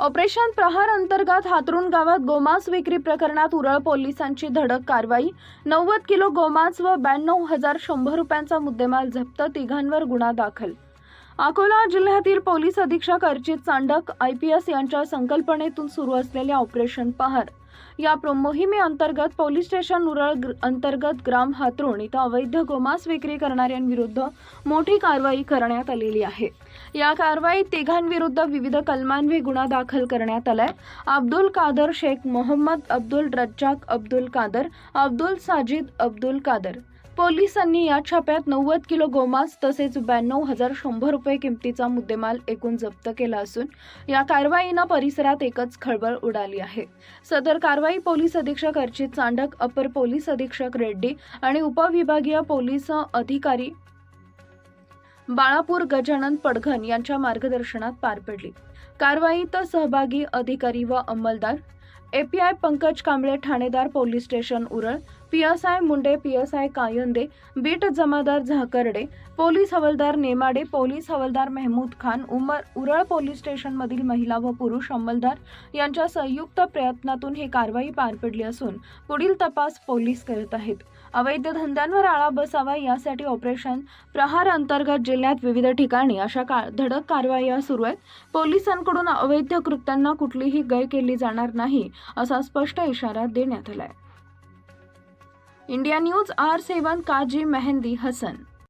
Operation प्रहार अंतर्गत हातरुण गावात गोमांस विक्री प्रकरणात उरळ पोलिसांची धडक कारवाई. नव्वद किलो गोमांस व ब्याण्णव हजार शंभर रुपयांचा मुद्देमाल जप्त तिघांवर गुन्हा दाखल. अकोला जिल्ह्यातील पोलीस अधीक्षक Archit Chandak I P S यांच्या संकल्पनेतून सुरू असलेल्या ऑपरेशन पहार. या मोहिमे मोहिमेअंतर्गत पोलीस स्टेशन उरळ अंतर्गत ग्राम हातरुण इथं अवैध गोमांस विक्री करणाऱ्यांविरुद्ध मोठी कारवाई करण्यात आलेली आहे. या कारवाईत तिघांविरुद्ध विविध कलमांवे गुन्हा दाखल करण्यात आलाय. अब्दुल कादर शेख मोहम्मद अब्दुल रज्जाक अब्दुल कादर अब्दुल साजिद अब्दुल कादर. पोलिसांनी या छाप्यात नव्वद किलो गोमांस तसेच ब्याण्णव हजार शंभर रुपये किमतीचा मुद्देमाल एकूण जप्त केला असून या कारवाईनं परिसरात एकच खळबळ उडाली आहे. सदर कारवाई पोलीस अधीक्षक अर्चित चांडक अपर पोलीस अधीक्षक रेड्डी आणि उपविभागीय पोलीस अधिकारी बाळापूर गजानन पडघन यांच्या मार्गदर्शनात पार पडली. कारवाईत सहभागी अधिकारी व अंमलदार एपीआय पंकज कांबळे ठाणेदार police station Ural PSI Munde PSI Kayande beat जमादार झाकर्डे पोलीस हवालदार नेमाडे पोलीस हवालदार मेहमूद खान उमर उरळ पोलीस स्टेशनमधील महिला व पुरुष अंमलदार यांच्या संयुक्त प्रयत्नातून ही कारवाई पार पडली असून पुढील तपास पोलीस करत आहेत. अवैध धंद्यांवर आळा बसावा यासाठी ऑपरेशन प्रहार अंतर्गत जिल्ह्यात विविध ठिकाणी अशा का धडक कारवाया सुरू आहेत. पोलिसांकडून अवैध कृत्यांना कुठलीही गय केली जाणार नाही. असा स्पष्ट इशारा देण्यात आलाय. India news R seven Kazi Mehndi Hasan.